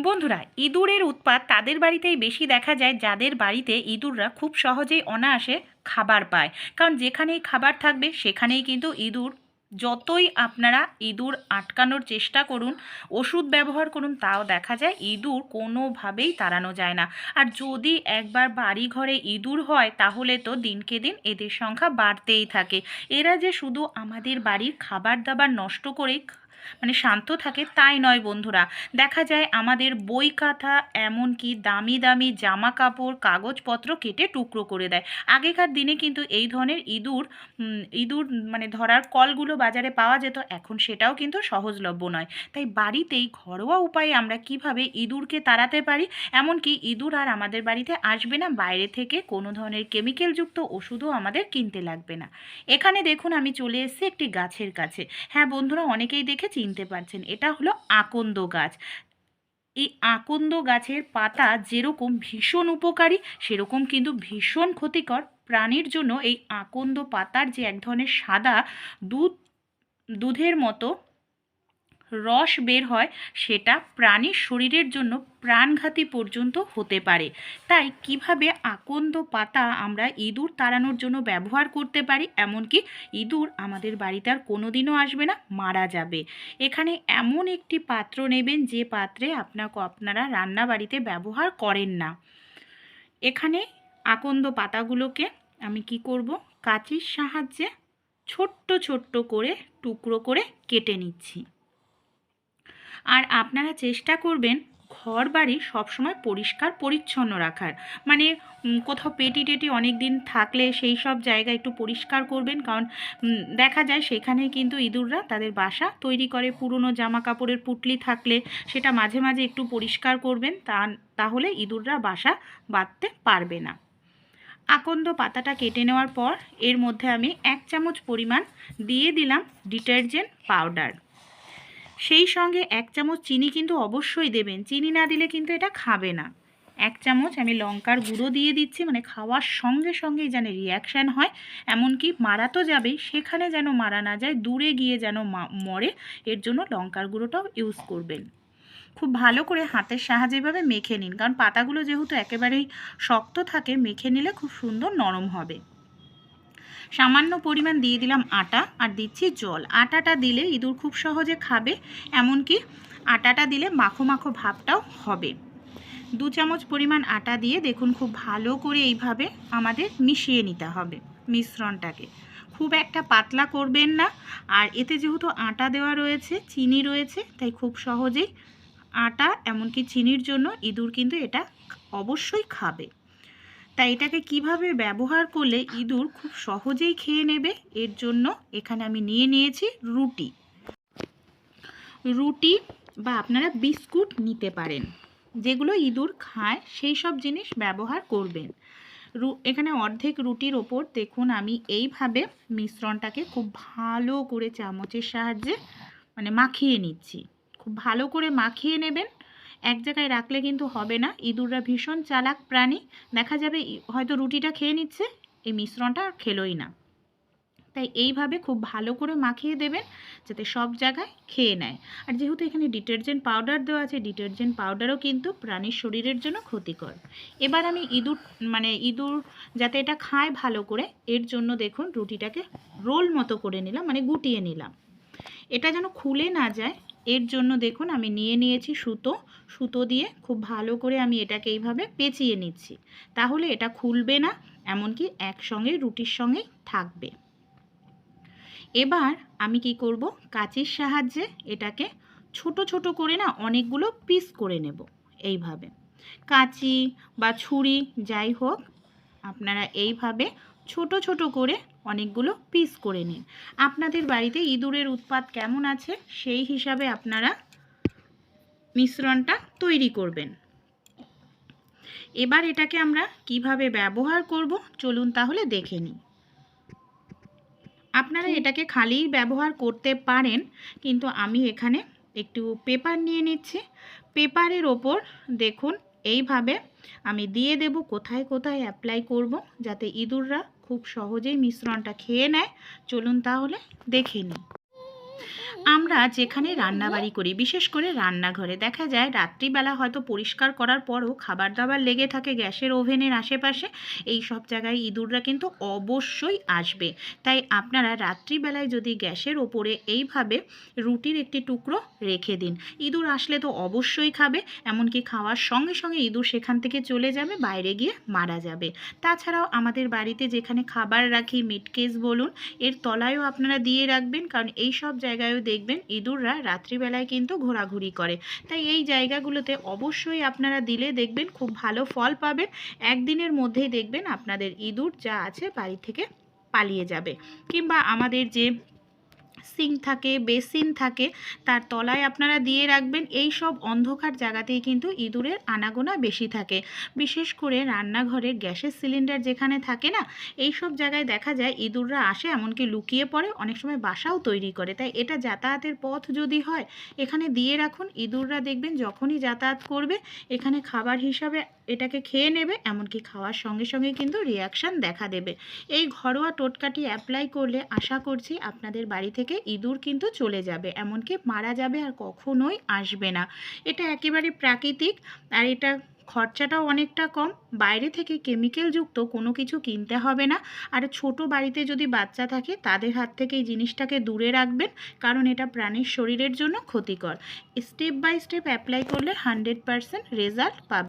বন্ধুরা, ইঁদুরের উৎপাত তাদের বাড়িতেই বেশি দেখা যায় যাদের বাড়িতে ইঁদুররা খুব সহজেই অনায়াসে খাবার পায়। কারণ যেখানেই খাবার থাকবে, সেখানেই কিন্তু ইঁদুর, যতই আপনারা ইঁদুর আটকানোর চেষ্টা করুন, ওষুধ ব্যবহার করুন, তাও দেখা যায় ইঁদুর কোনোভাবেই তাড়ানো যায় না। আর যদি একবার বাড়ি ঘরে ইঁদুর হয়, তাহলে তো দিনকে দিন এদের সংখ্যা বাড়তেই থাকে। এরা যে শুধু আমাদের বাড়ির খাবার দাবার নষ্ট করেই মানে শান্ত থাকে, তাই নয় বন্ধুরা। দেখা যায় আমাদের বই খাতা এমনকি দামি দামি জামা কাপড়, কাগজপত্র কেটে টুকরো করে দেয়। আগেকার দিনে কিন্তু এই ধরনের ইঁদুর ইঁদুর মানে ধরার কলগুলো বাজারে পাওয়া যেত, এখন সেটাও কিন্তু সহজলভ্য নয়। তাই বাড়িতেই ঘরোয়া উপায়ে আমরা কীভাবে ইঁদুরকে তাড়াতে পারি? এমনকি ইঁদুর আর আমাদের বাড়িতে আসবে না, বাইরে থেকে কোনো ধরনের কেমিক্যালযুক্ত ওষুধও আমাদের কিনতে লাগবে না। এখানে দেখুন, আমি চলে এসেছি একটি গাছের কাছে। হ্যাঁ বন্ধুরা, অনেকেই দেখে চিনতে পারছেন। এটা হলো আকন্দ গাছ। এই আকন্দ গাছের পাতা যেরকম ভীষণ উপকারী, সেরকম কিন্তু ভীষণ ক্ষতিকর। প্রাণীর জন্য এই আকন্দ পাতার যে এক ধরনের সাদা দুধ, দুধের মতো রস বের হয়, সেটা প্রাণীর শরীরের জন্য প্রাণঘাতী পর্যন্ত হতে পারে। তাই কীভাবে আকন্দ পাতা আমরা ইঁদুর তাড়ানোর জন্য ব্যবহার করতে পারি, এমনকি ইঁদুর আমাদের বাড়িতে আর কোনো দিনও আসবে না, মারা যাবে। এখানে এমন একটি পাত্র নেবেন, যে পাত্রে আপনাকে, আপনারা রান্না বাড়িতে ব্যবহার করেন না। এখানে আকন্দ পাতাগুলোকে আমি কি করব, কাঁচির সাহায্যে ছোট্ট ছোট্ট করে টুকরো করে কেটে নিচ্ছি। আর আপনারা চেষ্টা করবেন ঘর বাড়ি সবসময় পরিষ্কার, পরিচ্ছন্ন রাখার। মানে কোথাও পেটি টেটি অনেক দিন থাকলে সেই সব জায়গা একটু পরিষ্কার করবেন। কারণ দেখা যায় সেখানে কিন্তু ইঁদুররা তাদের বাসা তৈরি করে। পুরনো জামা কাপড়ের পুটলি থাকলে সেটা মাঝে মাঝে একটু পরিষ্কার করবেন। তা, তাহলে ইঁদুররা বাসা বাঁধতে পারবে না। আকন্দ পাতাটা কেটে নেওয়ার পর এর মধ্যে আমি এক চামচ পরিমাণ দিয়ে দিলাম ডিটারজেন্ট পাউডার। সেই সঙ্গে এক চামচ চিনি কিন্তু অবশ্যই দেবেন। চিনি না দিলে কিন্তু এটা খাবে না। এক চামচ আমি লঙ্কার গুঁড়ো দিয়ে দিচ্ছি মানে খাওয়ার সঙ্গে সঙ্গেই যেন রিয়াকশান হয়। এমনকি মারা তো যাবেই, সেখানে যেন মারা না যায়, দূরে গিয়ে যেন মরে, এর জন্য লঙ্কার গুঁড়োটাও ইউজ করবেন। খুব ভালো করে হাতের সাহায্যে এভাবে মেখে নিন, কারণ পাতাগুলো যেহেতু একেবারেই শক্ত থাকে, মেখে নিলে খুব সুন্দর নরম হবে। সামান্য পরিমাণ দিয়ে দিলাম আটা আর দিচ্ছি জল। আটাটা দিলে ইঁদুর খুব সহজে খাবে, এমনকি আটাটা দিলে মাখো মাখো ভাবটাও হবে। দু চামচ পরিমাণ আটা দিয়ে দেখুন খুব ভালো করে এইভাবে আমাদের মিশিয়ে নিতে হবে মিশ্রণটাকে। খুব একটা পাতলা করবেন না, আর এতে যেহেতু আটা দেওয়া রয়েছে, চিনি রয়েছে, তাই খুব সহজেই আটা, এমনকি চিনির জন্য ইঁদুর কিন্তু এটা অবশ্যই খাবে। তাই এটাকে কীভাবে ব্যবহার করলে ইঁদুর খুব সহজেই খেয়ে নেবে? এর জন্য এখানে আমি নিয়ে নিয়েছি রুটি। রুটি বা আপনারা বিস্কুট নিতে পারেন, যেগুলো ইঁদুর খায়, সেই সব জিনিস ব্যবহার করবেন। রু, এখানে অর্ধেক রুটির ওপর দেখুন আমি এইভাবে মিশ্রণটাকে খুব ভালো করে চামচের সাহায্যে মানে মাখিয়ে নিচ্ছি। খুব ভালো করে মাখিয়ে নেবেন এক জায়গায় রাখলে কিন্তু হবে না। ইঁদুররা ভীষণ চালাক প্রাণী। দেখা যাবে হয়তো রুটিটা খেয়ে নিচ্ছে, এই মিশ্রণটা আর খেলোই না। তাই এইভাবে খুব ভালো করে মাখিয়ে দেবেন, যাতে সব জায়গায় খেয়ে নেয়। আর যেহেতু এখানে ডিটারজেন্ট পাউডার দেওয়া আছে, ডিটারজেন্ট পাউডারও কিন্তু প্রাণীর শরীরের জন্য ক্ষতিকর। এবার আমি ইঁদুর মানে ইঁদুর যাতে এটা খায় ভালো করে, এর জন্য দেখুন রুটিটাকে রোল মতো করে নিলাম মানে গুটিয়ে নিলাম। এটা যেন খুলে না যায় এর জন্য দেখুন আমি নিয়ে নিয়েছি সুতো। সুতো দিয়ে খুব ভালো করে আমি এটাকে এইভাবে পেঁচিয়ে নিচ্ছি। তাহলে এটা খুলবে না, এমনকি একসঙ্গে রুটির সঙ্গেই থাকবে। এবার আমি কি করব? কাঁচির সাহায্যে এটাকে ছোট ছোট করে না অনেকগুলো পিস করে নেব এইভাবে। কাঁচি বা ছুরি যাই হোক, আপনারা এইভাবে ছোট ছোট করে অনেকগুলো পিস করে নিন। আপনাদের বাড়িতে ইঁদুরের উৎপাত কেমন আছে সেই হিসাবে আপনারা মিশ্রণটা তৈরি করবেন। এবার এটাকে আমরা কীভাবে ব্যবহার করব চলুন তাহলে দেখে নিই। আপনারা এটাকে খালিই ব্যবহার করতে পারেন কিন্তু আমি এখানে একটু পেপার নিয়ে নিচ্ছি। পেপারের ওপর দেখুন এইভাবে আমি দিয়ে দেব, কোথায় কোথায় অ্যাপ্লাই করব যাতে ইঁদুররা খুব সহজেই মিশ্রণটা খেয়ে নেয়। চলুন তাহলে দেখে নিই। আমরা যেখানে রান্নাবাড়ি করি, বিশেষ করে রান্নাঘরে, দেখা যায় রাত্রিবেলা হয়তো পরিষ্কার করার পরও খাবার দাবার লেগে থাকে গ্যাসের ওভেনের আশেপাশে, এই সব জায়গায় ইঁদুররা কিন্তু অবশ্যই আসবে। তাই আপনারা রাত্রিবেলায় যদি গ্যাসের ওপরে এইভাবে রুটির একটি টুকরো রেখে দিন। ইঁদুর আসলে তো অবশ্যই খাবে, এমনকি খাওয়ার সঙ্গে সঙ্গে ইঁদুর সেখান থেকে চলে যাবে, বাইরে গিয়ে মারা যাবে। তাছাড়াও আমাদের বাড়িতে যেখানে খাবার রাখি মিটকেস বলুন, এর তলায়ও আপনারা দিয়ে রাখবেন, কারণ এই সব জায়গায়ও দেখবেন ইঁদুররা রাত্রিবেলায় কিন্তু ঘোরাঘুরি করে। তাই এই জায়গাগুলোতে অবশ্যই আপনারা দিলে দেখবেন খুব ভালো ফল পাবেন। একদিনের মধ্যেই দেখবেন আপনাদের ইঁদুর যা আছে বাড়ি থেকে পালিয়ে যাবে। কিংবা আমাদের যে সিঙ্ক থাকে, বেসিন থাকে, তার তলায় আপনারা দিয়ে রাখবেন এই সব অন্ধকার জায়গাতেই কিন্তু ইঁদুরের আনাগোনা বেশি থাকে। বিশেষ করে রান্নাঘরের গ্যাসের সিলিন্ডার যেখানে থাকে না, এই সব জায়গায় দেখা যায় ইঁদুররা আসে এমনকি লুকিয়ে পড়ে, অনেক সময় বাসাও তৈরি করে। তাই এটা যাতায়াতের পথ যদি হয়, এখানে দিয়ে রাখুন। ইঁদুররা দেখবেন যখনই যাতায়াত করবে, এখানে খাবার হিসাবে এটাকে খেয়ে নেবে, এমনকি খাওয়ার সঙ্গে সঙ্গে কিন্তু রিয়াকশান দেখা দেবে। এই ঘরোয়া টোটকাটি অ্যাপ্লাই করলে আশা করছি আপনাদের বাড়ি থেকে ইঁদুর কিন্তু চলে যাবে, এমনকি মারা যাবে আর কখনোই আসবে না। এটা একেবারে প্রাকৃতিক আর এটা খরচাটাও অনেকটা কম। বাইরে থেকে কেমিক্যালযুক্ত কোনো কিছু কিনতে হবে না। আর ছোট বাড়িতে যদি বাচ্চা থাকে, তাদের হাত থেকে এই জিনিসটাকে দূরে রাখবেন, কারণ এটা প্রাণীর শরীরের জন্য ক্ষতিকর। স্টেপ বাই স্টেপ অ্যাপ্লাই করলে হান্ড্রেড পারসেন্ট রেজাল্ট পাবে